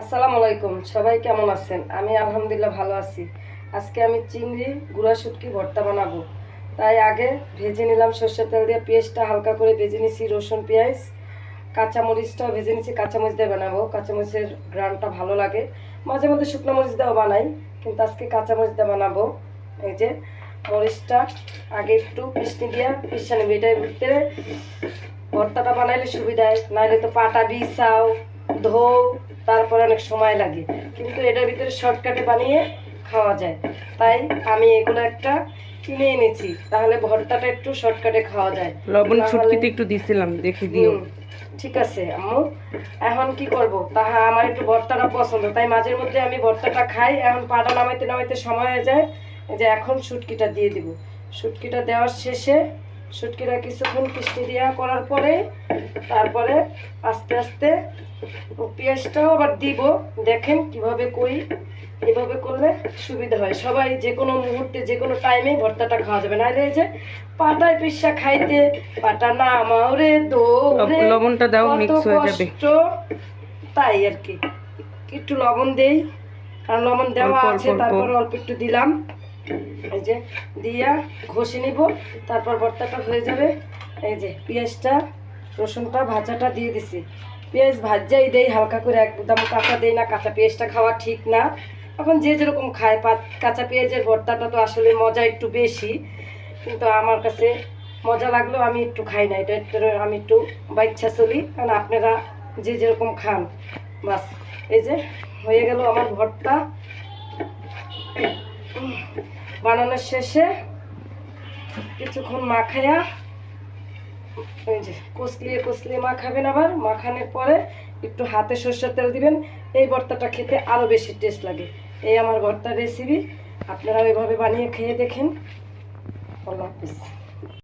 আসসালামু আলাইকুম, সবাই কেমন আছেন? আমি আলহামদুলিল্লাহ ভালো আছি। আজকে আমি চিংড়ি, গুঁড়া, শুটকি, ভর্তা বানাবো। তাই আগে ভেজে নিলাম সর্ষের তেল দিয়ে পেঁয়াজটা হালকা করে ভেজে নিছি রসুন, পেঁয়াজ, কাঁচামরিচটাও ভেজে নিছি, কাঁচামরিচ দিয়ে বানাবো। কাঁচামরিচের গ্রানটা ভালো লাগে। মাঝে মধ্যে শুকনো মরিচ দিয়েও বানাই, কিন্তু আজকে কাঁচামরিচ দিয়ে বানাবো। এই যে মরিচটা আগে একটু মিষ্টি দিয়া পিসা নেবে। এটার ভিতরে ভর্তাটা বানাইলে সুবিধায় নাহলে তো পাটা বিছাও ধো তারপরে অনেক সময় লাগে। কিন্তু এটার ভিতরে শর্টকাটে বানিয়ে খাওয়া যায়। তাই আমি এগুলো একটা কিনে এনেছি তাহলে ভর্তাটা একটু শর্টকাটে খাওয়া যায়। লবণ ছুটকিতে একটু দিছিলাম দেখে দিও। ঠিক আছে আম্মু। এখন কি করব? তাহা আমার একটু ভর্তাটা পছন্দ। তাই মাঝের মধ্যে আমি ভর্তাটা খাই। এখন পাটা নামাইতে নামাইতে সময় হয়ে যায়। যে এখন শুটকিটা দিয়ে দিব। শুটকিটা দেওয়ার শেষে শুটকিটা কিছুক্ষণ কিস্তি দেওয়া করার পরে তারপরে আস্তে আস্তে পেঁয়াজটাও আবার দিব। দেখেন কীভাবে করি এভাবে করলে সুবিধা হয়। সবাই যে কোনো মুহূর্তে যে কোনো টাইমে ভর্তাটা খাওয়া যাবে। না এই যে পাটায় পিসা খাইতে পাটা না আমারে দৌড়ে লব- লবণটা দাও, mix হয়ে যাবে। কষ্ট। তাই আর কি। একটু লবণ দেই কারণ লবণ দেওয়া আছে তারপর অল্প একটু দিলাম। যে দিয়া ঘষে নিব, তারপর ভর্তাটা হয়ে যাবে। এই যে পেঁয়াজটা, রসুনটা, ভাজাটা দিয়ে দিছি। পেঁয়াজ ভাজাই দেই, হালকা করে একদম কাঁচা দেই না, কাঁচা পেঁয়াজটা খাওয়া ঠিক না। এখন যে যেরকম খায়, পাত, কাঁচা পেঁয়াজের ভর্তাটা তো আসলে মজা একটু বেশি। কিন্তু আমার কাছে মজা লাগলেও আমি একটু খাই না, এটা একটু, আমি একটু বাইচ্ছা চলি। কারণ আপনারা যে যেরকম খান, বাস। এই যে হয়ে গেল আমার ভর্তা। বানানোর শেষে কিছুক্ষণ মাখাইয়া এই যে কষলিয়ে কষলিয়ে মাখাবেন আবার, মাখানোর পরে একটু হাতে সর্ষের তেল দিবেন। এই ভর্তাটা খেতে আরও বেশি টেস্ট লাগে। এই আমার ভর্তার রেসিপি আপনারা ওইভাবে বানিয়ে খেয়ে দেখেন। আল্লাহ হাফিজ।